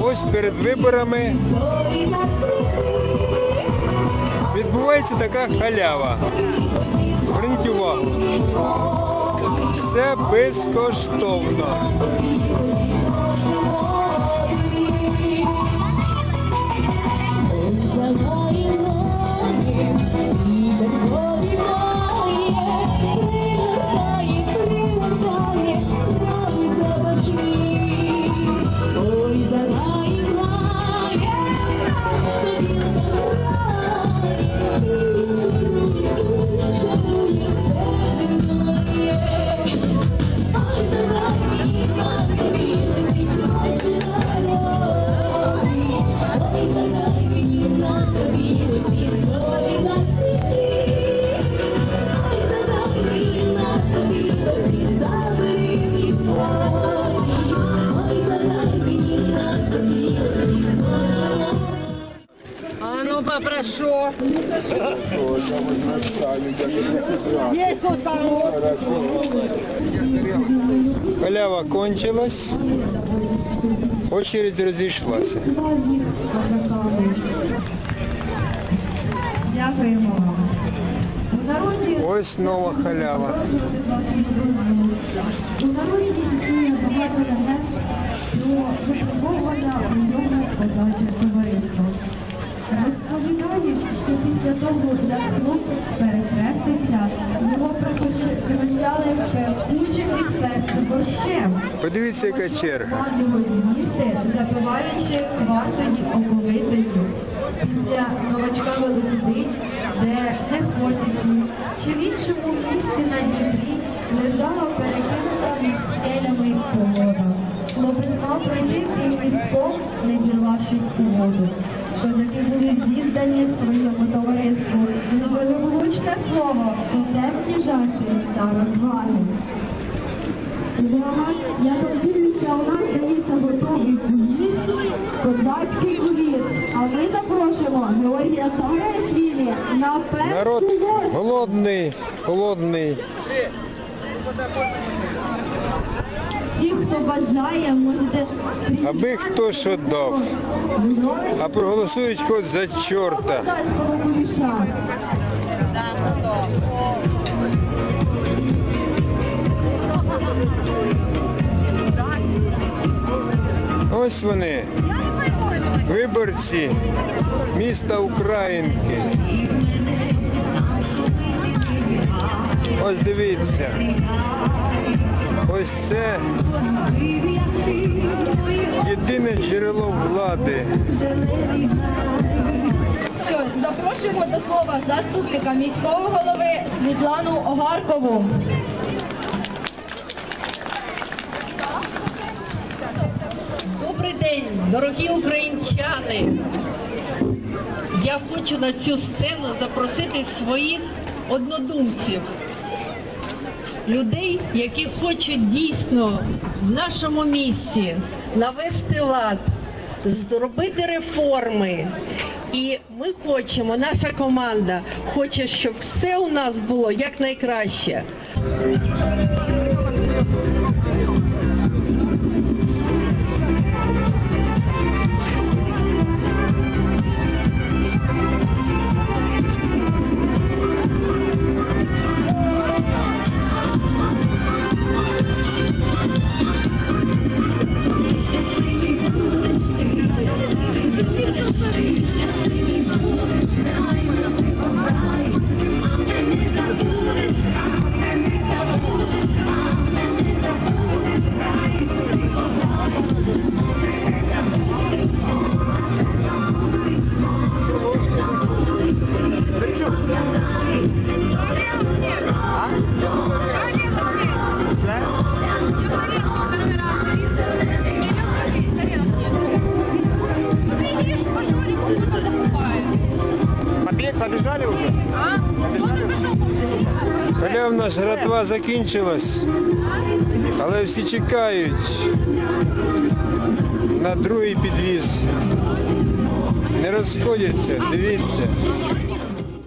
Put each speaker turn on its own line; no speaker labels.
Ось перед виборами відбувається така халява. Зверніть увагу. Все безкоштовно.
А ну попрошу. Есть вот там вот.
Халява кончилась. Очередь розійшлася.
Дякуємо вам. У народі
Ось нова халява.
у Після того, як хлопець його пригощ- пригощали пекучим серця борщем.
Подивіться, яка черга.
Його з'їсти, запиваючи вартою оковитою. Після новачка вели туди, де не Хортиці, чи в іншому місці на Дніпрі лежала перекинута між скелями колода. Хлопець мав пройти цей містком, не зірвавшись у воду. Козаки були віддані своєму товариству, зробили влучне слово, потемні жарти та розваги. Я подивлюся, у нас дається готовий куліш, козацький куліш. А ми запрошуємо Георгія Саврешвілі на
Народ
першу ложку.
голодний, голодний.
Всі, хто бажає, можете
Аби хто що дав. А проголосують хоч за чорта. Ось вони, виборці міста Українки. Ось дивіться. Ось це єдине джерело влади.
Що, запрошуємо до слова заступника міського голови Світлану Огаркову.
Добрий день, дорогі українчани! Я хочу на цю сцену запросити своїх однодумців, людей, які хочуть дійсно в нашому місці навести лад, зробити реформи. І ми хочемо, наша команда хоче, щоб все у нас було якнайкраще.
Побежали уже?
Халявна жратва закінчилась, але всі чекають на другий підвіз. Не розходяться, дивіться.